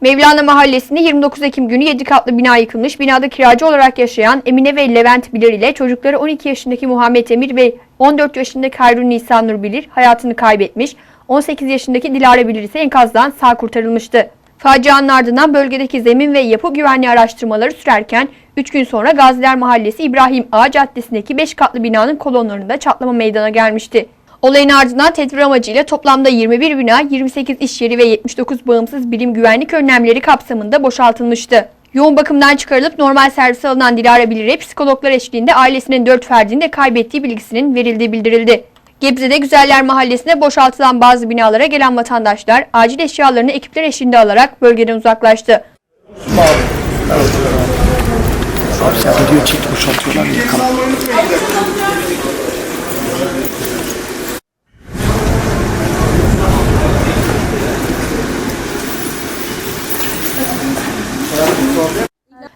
Mevlana Mahallesi'nde 29 Ekim günü 7 katlı bina yıkılmış. Binada kiracı olarak yaşayan Emine ve Levent Bilir ile çocukları 12 yaşındaki Muhammed Emir ve 14 yaşındaki Hayrun Nisan Nur Bilir hayatını kaybetmiş. 18 yaşındaki Dilara Bilir ise enkazdan sağ kurtarılmıştı. Facianın ardından bölgedeki zemin ve yapı güvenliği araştırmaları sürerken 3 gün sonra Gaziler Mahallesi İbrahim Ağa Caddesi'ndeki 5 katlı binanın kolonlarında çatlama meydana gelmişti. Olayın ardından tedbir amacıyla toplamda 21 bina, 28 iş yeri ve 79 bağımsız birim güvenlik önlemleri kapsamında boşaltılmıştı. Yoğun bakımdan çıkarılıp normal servise alınan Dilara Bilir'e psikologlar eşliğinde ailesinin 4 ferdini de kaybettiği bilgisinin verildiği bildirildi. Gebze'de Güzeller Mahallesi'ne boşaltılan bazı binalara gelen vatandaşlar acil eşyalarını ekipler eşliğinde alarak bölgeden uzaklaştı. Abi,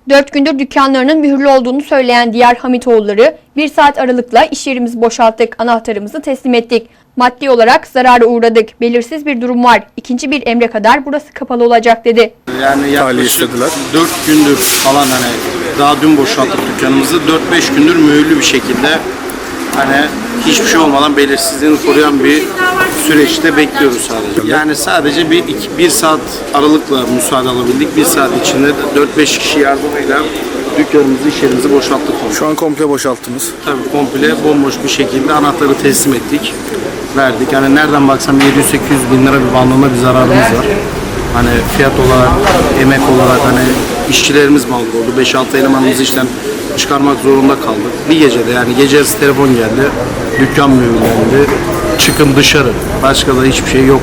4 gündür dükkanlarının mühürlü olduğunu söyleyen diğer Hamitoğulları 1 saat aralıkla iş yerimizi boşalttık, anahtarımızı teslim ettik. Maddi olarak zarara uğradık. Belirsiz bir durum var. İkinci bir emre kadar burası kapalı olacak dedi. Yani yaklaşık 4 gündür falan hani daha dün boşalttık dükkanımızı. 4-5 gündür mühürlü bir şekilde hani hiçbir şey olmadan belirsizliğini koruyan bir süreçte bekliyoruz sadece. Yani sadece bir, iki, bir saat aralıkla müsaade alabildik. Bir saat içinde 4-5 kişi yardımıyla dükkanımızı, iş yerimizi boşalttık. Şu an komple boşalttınız. Tabii komple bomboş bir şekilde anahtarı teslim ettik. Verdik. Hani nereden baksam 700-800 bin lira bir bandında bir zararımız var. Hani fiyat olarak, emek olarak hani işçilerimiz mal oldu. 5-6 elemanımızı işten çıkarmak zorunda kaldık. Bir gecede yani gece yarısı telefon geldi. Dükkan mühürlendi. Çıkın dışarı. Başka da hiçbir şey yok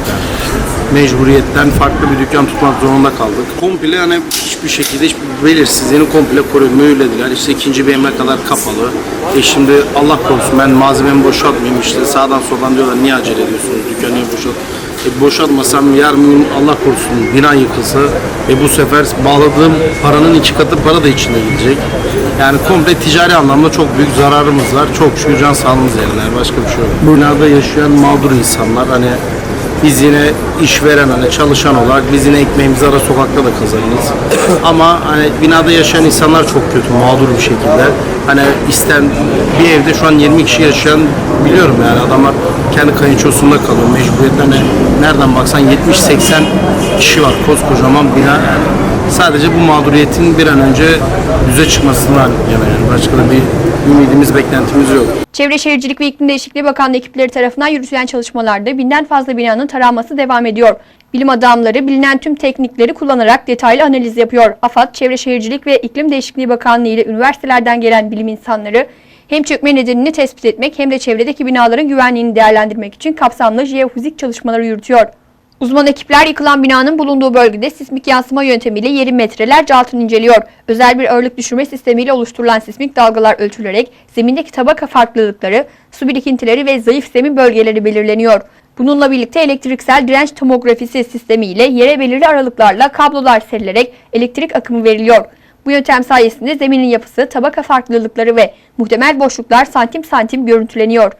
mecburiyetten farklı bir dükkan tutmak zorunda kaldık. Komple hani hiçbir şekilde hiçbir belirsizliğini komple koruyor. Mühürlediler. İşte ikinci bir emre kadar kapalı. E şimdi Allah korusun ben malzememi boşaltmayayım işte sağdan soldan diyorlar niye acele ediyorsunuz dükkanı boşalt? E boşaltmasam yarın Allah korusun bina yıkılsa e bu sefer bağladığım paranın iki katı para da içinde gidecek. Yani komple ticari anlamda çok büyük zararımız var. Çok şükür can sağlığımız yerine başka bir şey yok. Binada yaşayan mağdur insanlar hani biz yine işveren hani çalışan olarak biz yine ekmeğimizi ara sokakta da kazanırız. Ama hani binada yaşayan insanlar çok kötü, mağdur bir şekilde. Hani isten bir evde şu an 20 kişi yaşayan biliyorum yani adamlar kendi kayınçosunda kalıyor. Mecburiyetten nereden baksan 70-80 kişi var koskocaman bina yani. Sadece bu mağduriyetin bir an önce düze çıkmasından yana yani başka da bir ümidimiz, beklentimiz yok. Çevre Şehircilik ve İklim Değişikliği Bakanlığı ekipleri tarafından yürütülen çalışmalarda binden fazla binanın taranması devam ediyor. Bilim adamları bilinen tüm teknikleri kullanarak detaylı analiz yapıyor. AFAD, Çevre Şehircilik ve İklim Değişikliği Bakanlığı ile üniversitelerden gelen bilim insanları hem çökme nedenini tespit etmek hem de çevredeki binaların güvenliğini değerlendirmek için kapsamlı jeofizik çalışmaları yürütüyor. Uzman ekipler yıkılan binanın bulunduğu bölgede sismik yansıma yöntemiyle yerin metrelerce altını inceliyor. Özel bir ağırlık düşürme sistemiyle oluşturulan sismik dalgalar ölçülerek zemindeki tabaka farklılıkları, su birikintileri ve zayıf zemin bölgeleri belirleniyor. Bununla birlikte elektriksel direnç tomografisi sistemiyle yere belirli aralıklarla kablolar serilerek elektrik akımı veriliyor. Bu yöntem sayesinde zeminin yapısı, tabaka farklılıkları ve muhtemel boşluklar santim santim görüntüleniyor.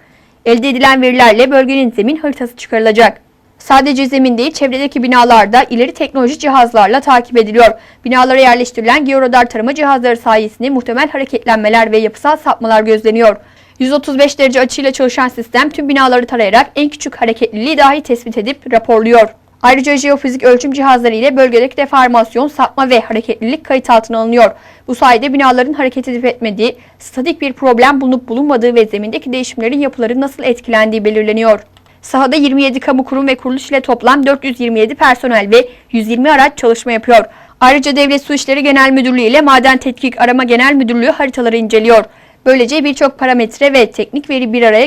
Elde edilen verilerle bölgenin zemin haritası çıkarılacak. Sadece zemin değil, çevredeki binalarda ileri teknoloji cihazlarla takip ediliyor. Binalara yerleştirilen georadar tarama cihazları sayesinde muhtemel hareketlenmeler ve yapısal sapmalar gözleniyor. 135 derece açıyla çalışan sistem tüm binaları tarayarak en küçük hareketliliği dahi tespit edip raporluyor. Ayrıca jeofizik ölçüm cihazları ile bölgedeki deformasyon, sapma ve hareketlilik kayıt altına alınıyor. Bu sayede binaların hareket edip etmediği, statik bir problem bulunup bulunmadığı ve zemindeki değişimlerin yapıları nasıl etkilendiği belirleniyor. Sahada 27 kamu kurum ve kuruluş ile toplam 427 personel ve 120 araç çalışma yapıyor. Ayrıca Devlet Su İşleri Genel Müdürlüğü ile Maden Tetkik Arama Genel Müdürlüğü haritaları inceliyor. Böylece birçok parametre ve teknik veri bir araya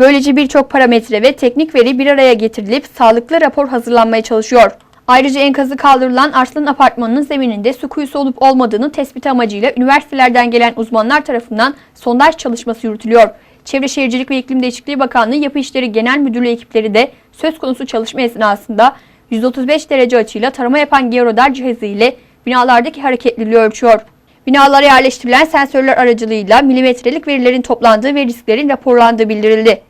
Böylece birçok parametre ve teknik veri bir araya getirilip sağlıklı rapor hazırlanmaya çalışıyor. Ayrıca enkazı kaldırılan Arslan Apartmanı'nın zemininde su kuyusu olup olmadığını tespit amacıyla üniversitelerden gelen uzmanlar tarafından sondaj çalışması yürütülüyor. Çevre Şehircilik ve İklim Değişikliği Bakanlığı Yapı İşleri Genel Müdürlüğü ekipleri de söz konusu çalışma esnasında 135 derece açıyla tarama yapan georadar cihazı ile binalardaki hareketliliği ölçüyor. Binalara yerleştirilen sensörler aracılığıyla milimetrelik verilerin toplandığı ve risklerin raporlandığı bildirildi.